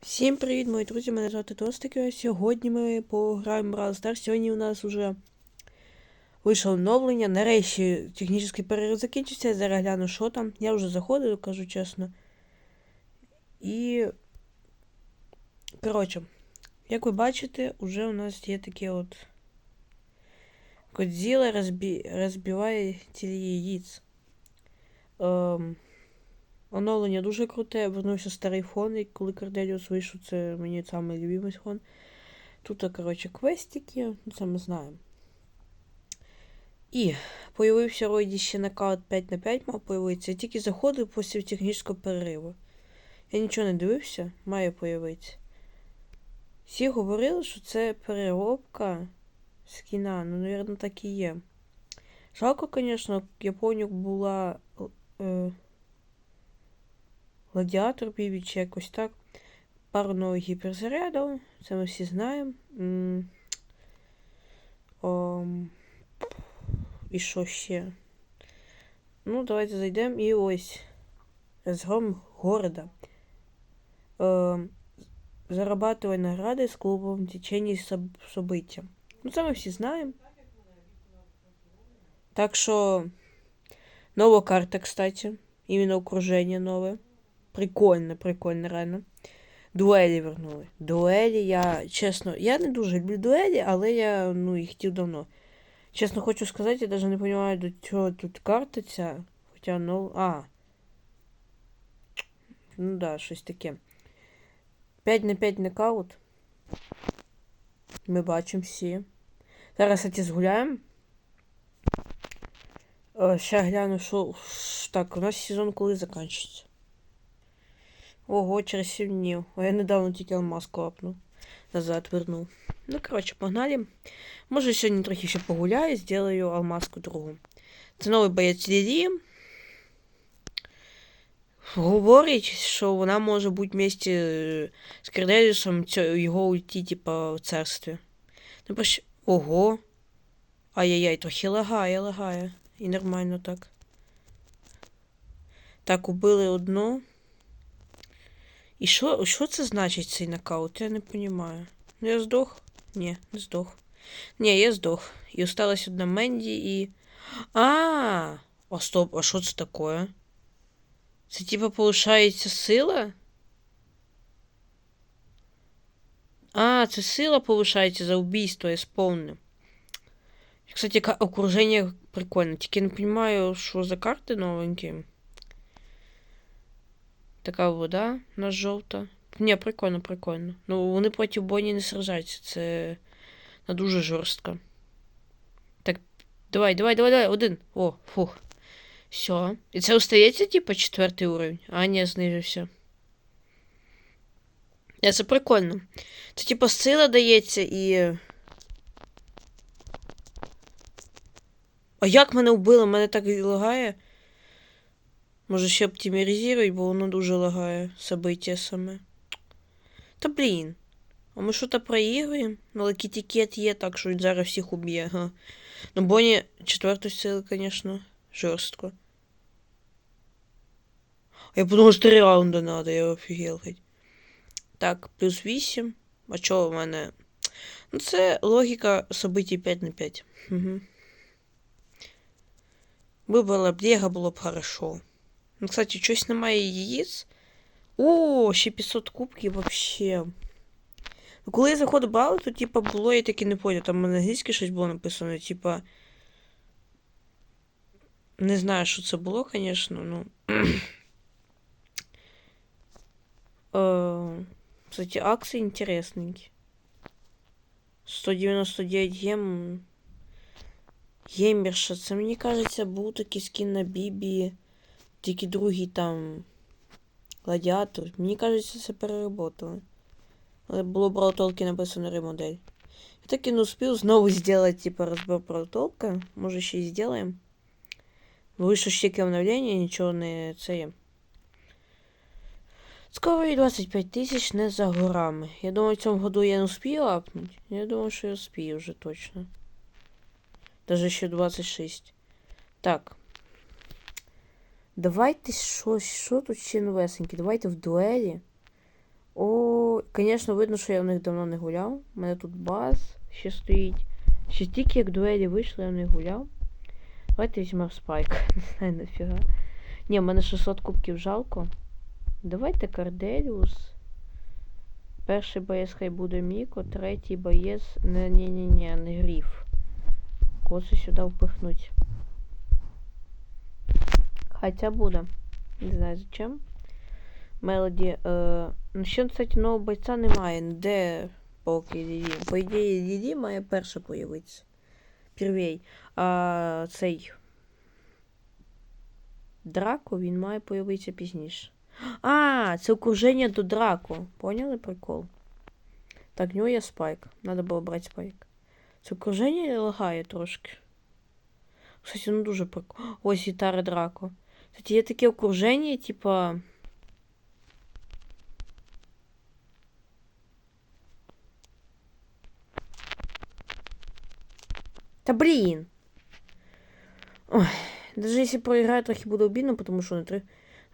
Всім привіт, мої друзі! Мене звати Тостик. Сьогодні ми пограємо Brawl Stars. Сьогодні у нас вже вийшло оновлення. Нарешті технічний перерив закінчився. Я зараз гляну, що там. Я вже заходив, кажу чесно. І. Коротше, як ви бачите, вже у нас є таке от. Кодзіла розбі... розбиває яєць. Ем... Оновлення дуже круте. Вернувся старий фон, і коли Корделіус вийшов, це мені самий любимий фон. Тут, коротше, квестики, ну це ми знаємо. І появився вроді ще нокаут 5 на 5 мав появитися. Я тільки заходив після технічного перериву. Я нічого не дивився, має появитися. Всі говорили, що це переробка скіна, ну, напевно, так і є. Жалко, звісно, я пам'ятаю, була. Е, Гладіатор Бібі чи якось так. Пару нових гіперзарядів, це ми всі знаємо. О, і що ще? Ну, давайте зайдемо і ось. Розгром города. Е, Зарабатывай награди з клубом в течение события. Ну, це ми всі знаємо. Так що нова карта, кстати. Именно окружение новое. Прикольно, прикольно, реально. Дуелі вернули. Дуелі, я, чесно, я не дуже люблю дуелі, але я ну, їх хотів давно. Чесно хочу сказати, я навіть не розумію, до чого тут карта ця. Хоча, ну. А. Ну да, щось таке. 5 на 5 нокаут. Ми бачимо всі. Зараз кстати, згуляємо. Ще гляну, що. Так, у нас сезон коли закінчиться. Ого, через 7 днів. А я недавно тільки алмаз клапнув. Назад вернув. Ну, коротше, погнали. Може, сьогодні трохи ще погуляю, зроблю алмазку другу. Це новий боєць Лілі. Говорить, що вона може бути в місті з Керделісом його уйти, типа, в царстві. Ну, пощ... Ого. Ай-яй-яй, трохи лагає, лагає. І нормально так. Так, убили одну. І що що це значить цей нокаут? Я не розумію. Ну я здох? Ні, не здох. Ні, я здох. І осталась одна Менді і. А, а стоп, а що це таке? Це типа повишається сила? А, це сила повишається за убійство, я сповнив. Кстати, окруження прикольне. Тільки не розумію, що за карти новенькі. Така вода у жовта. Ні, прикольно, прикольно. Ну, вони проти Боні не сражаються. Це не дуже жорстко. Так, давай, давай, давай, давай, один. О, фух. Все. І це остається, типа, четвертий уровень. А, ні, знижився. Я, це прикольно. Це, типа, сила дається і. А як мене вбили? Мене так лагає. Може ще оптимізувати, бо воно дуже лагає события саме. Та блін. А ми що-то проігруємо? Ну, але кітікет є, так що він зараз всіх уб'є, га. Ну, Боні четверту сили, звісно, жорстко. Я подумав, що 3 раунди надо, я офігел. Так, плюс 8. А чого в мене? Ну, це логіка событий 5 на 5. Угу. Вибрала б Лего, було б хорошо. Ну, кстати, щось немає яєць. О, ще 500 кубків вообще. Коли я заходив брали, то типа було, я таки не понял. Там на англійській щось було написано, типа. Не знаю, що це було, звісно, ну. Кстати, акції інтересненькі. 199 гем. Геймерша. Це мені кажеться, був такий скін на Бібі. Тільки другий там гладіатор. Мені кажеться, це переработали. Але було браутолки написано ремодель. Я таки не успів знову зробити, типа, розбор браутолка. Може ще й зробимо. Вийшло ще яке обновлення, нічого не це є. Скоро 25 тисяч не за горами. Я думаю, в цьому году я не успію апнути. Я думаю, що я успію вже точно. Даже ще 26. Так. Давайте щось. Що тут ще новесеньке? Давайте в дуелі. О, звісно, видно, що я в них давно не гуляв. У мене тут баз ще стоїть. Ще тільки як дуелі вийшли, я в них гуляв. Давайте візьмемо спайк. Не знаю нафіга. Ні, в мене 600 кубків жалко. Давайте Карделіус. Перший боєць хай буде Міко, третій боєць. Не, ні, ні, ні, не гріф. Коси сюди впихнуть. Хотя буде. Не знаю зачем. Мелоді. Е, ну ще, кстати, нового бойця немає. Де поки Лілі? По ідеї, Лілі має перша появитися. Первей. А цей. Драко він має появитися пізніше. А, це окруження до Драко. Поняли прикол? Так, в нього є спайк. Надо було брати спайк. Це окруження лагає трошки. Кстати, ну дуже прикол. Ось гітара Драко. Кстати, є таке окруження, типа. Та блін. Ой, даже если проиграю, трохи буде обідно, потому що не три.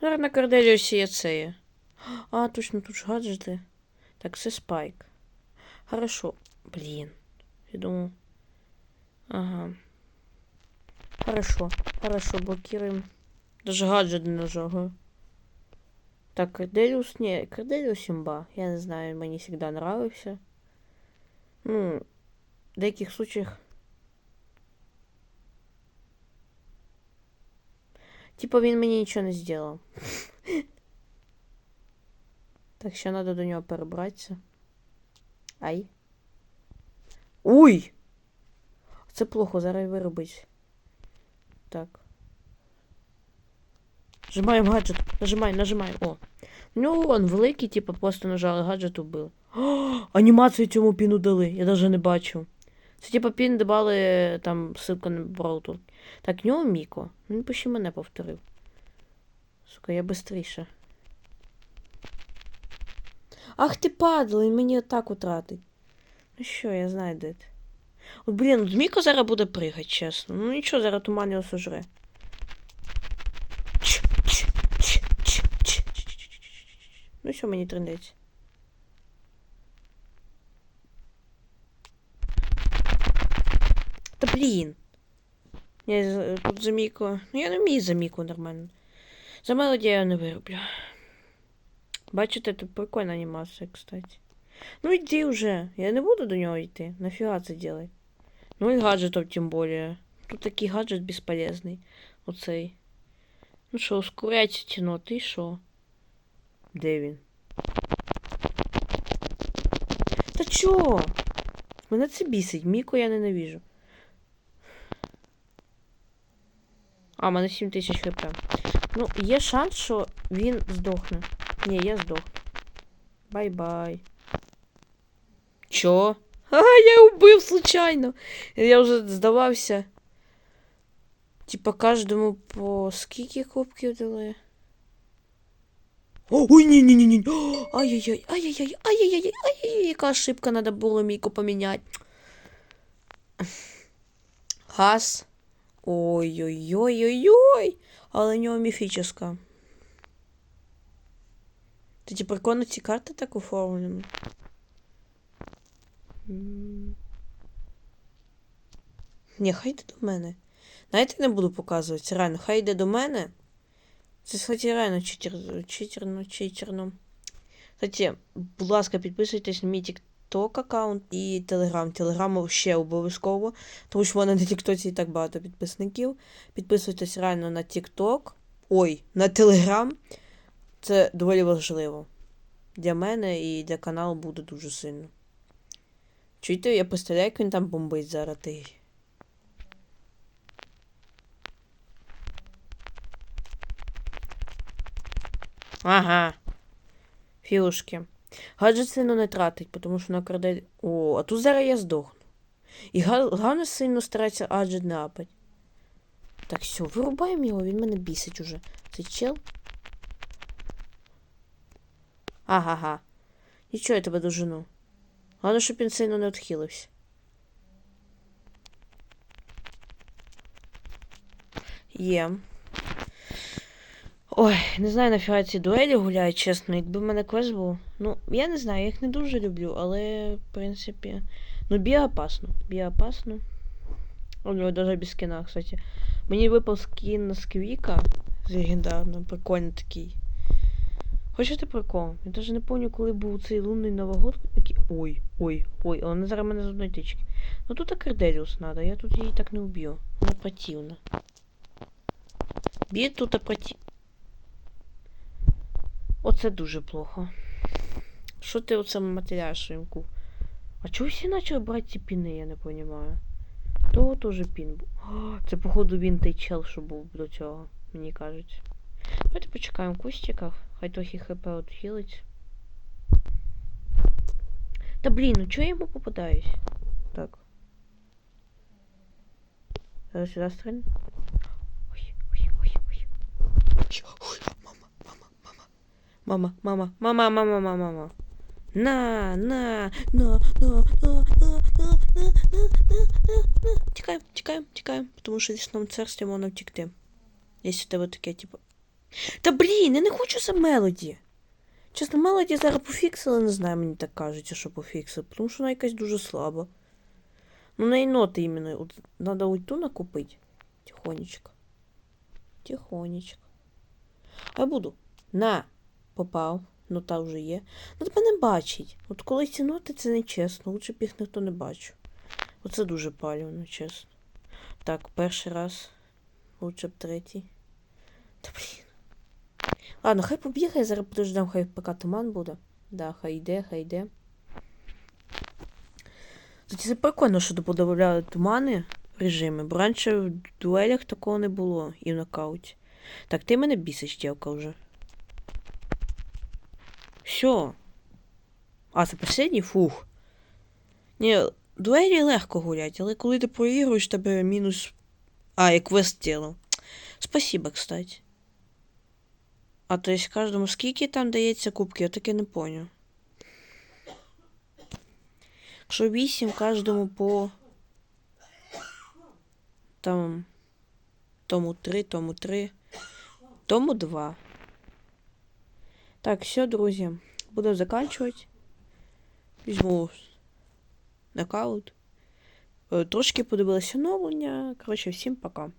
Зараз на Корделіусі. А, точно, тут ж гаджети. Так, це спайк. Хорошо. Блін. Я думаю. Ага. Хорошо. Хорошо, блокируем. Даже гаджет не нажал. Так, Корделиус, не, Корделиус имба. Я не знаю, мені всегда нравився. Ну, в деяких случаях. Типа він мені нічого не зробив. Так, ще треба до нього перебратися. Ай. Уй! Це плохо, зараз виробить. Так. Нажимаємо гаджет. Нажимаємо, нажимаємо. О. Нього урон великий, типу, просто нажали гаджет убили. О, анімацію цьому піну дали. Я навіть не бачу. Це типу пін давали там ссылка на Браутур. Так, в нього Міко. Він почти мене повторив. Сука, я бистріше. Ах ти падла, він мені атаку тратить. Ну що, я знаю, де ти. От, блін, Міко зараз буде пригати, чесно. Ну нічого, зараз туман його сожре. Що мені трендець? Та блін. Я тут за Міко. Ну я не вмію за Міко нормально. За мелодію я не вироблю. Бачите, тут прикольна анімація, кстати. Ну йди вже. Я не буду до нього йти. Нафіга це делать? Ну і гаджетов тим более. Тут такий гаджет безполезний. Оцей. Ну що, ускоряйте тіноти, і що? Де він? Та чо? Мене це бісить. Міко я ненавижу. А, мене 7 тисяч хп. Ну, є шанс, що він здохне. Ні, я здохну. Бай-бай. Чо? А, я убив случайно. Я вже здавався. Типа кожному по скільки кубків дали? Ой, ні, ні, ні, ні. Ай-яй-яй, ай-яй-яй, ай-яй-яй, ай-яй-яй, яка ошибка надо було мійку поміняти. Газ. Ой-ой-ой-ой-ой. Але у нього міфічна. Тоді прикольно ці карти так оформлені. Ні, хай йде до мене. Знаєте, не буду показувати. Реально, хай йде до мене. Це, кстати, реально читер... читерно, читерно. Кстати, будь ласка, підписуйтесь на мій TikTok аккаунт і Telegram. Telegram ще обов'язково, тому що в мене на TikTok і так багато підписників. Підписуйтесь реально на TikTok. Ой, на Telegram. Це доволі важливо. Для мене і для каналу буде дуже сильно. Чуєте, я представляю, як він там бомбить зараз Ага. Філушки. Гаджет сильно не тратить, тому що на краде. О, а тут зараз я здохну. І га- Ганна сильно старається гаджет не. Так, все, вирубаємо його, він мене бісить уже. Цей чел. Ага-га. Нічого я тебе дожену. Головне, щоб він сильно не відхилився. Є. Ой, не знаю, нафіга ці дуелі гуляють, чесно. Якби в мене квест був. Ну, я не знаю, я їх не дуже люблю, але, в принципі. Ну, біа опасно. Біа опасно. У нього даже без скина, кстати. Мені випав скін на сквіка з легендарним, прикольний такий. Хочете прикол? Я даже не пам'ятаю, коли був цей лунний новогод. Ой, ой, ой, вона зараз мене з одної тички. Ну тут Акерделіус надо, я тут її так не вб'ю. Вона противна. Б'є тут проти... Оце дуже плохо. Що ти оце матеряєш ринку? А чого всі почали брати ці піни, я не розумію. Того теж пін був. Це, походу, він той чел, що був до цього, мені кажуть. Давайте почекаємо в кустиках. Хай трохи хп отхилить. Та блін, ну чого я йому попадаюсь? Так. Зараз сюди стрельну. Ой, ой, ой, ой. Ой. Мама, мама, мама, мама, мама, мама. На, на, на, на, на, на, на, на, на, на, на. Тікаємо, тікаємо, тікаємо, тому що десь нам царстві можна втікти. Якщо тебе таке, типу. Та блін, я не хочу за мелоді. Чесно, мелоді зараз пофіксили, не знаю, мені так кажеться, що пофіксили, тому що вона якась дуже слаба. Ну, на ноти іменно. От, надо ульту накупити. Тихонечко. Тихонечко. А я буду. На! Попав. Нота вже є. Ну тебе не бачить. От коли ці ноти, це не чесно. Лучше б їх ніхто не бачив. Оце дуже палівно, чесно. Так, перший раз. Лучше б третій. Та блін. Ладно, хай побігає, зараз подождемо, хай поки туман буде. Да, хай йде, хай йде. Кстати, це прикольно, що додавали тумани режими, бо раніше в дуелях такого не було і в нокауті. Так, ти мене бісиш, дівка, вже. Все. А, це последній? Фух. Ні, дуелі легко гулять, але коли ти проігруєш, тебе мінус. А, я квест делав. Спасибо, кстати. А то есть кожному скільки там дається кубки, я таки не поняв. Якщо 8 кожному по. Там. Тому 3, тому 3. Тому 2. Так, все, друзі. Буду заканчувати. Візьму нокаут. Е, Трошки подивилися оновлення. Коротше, всім пока.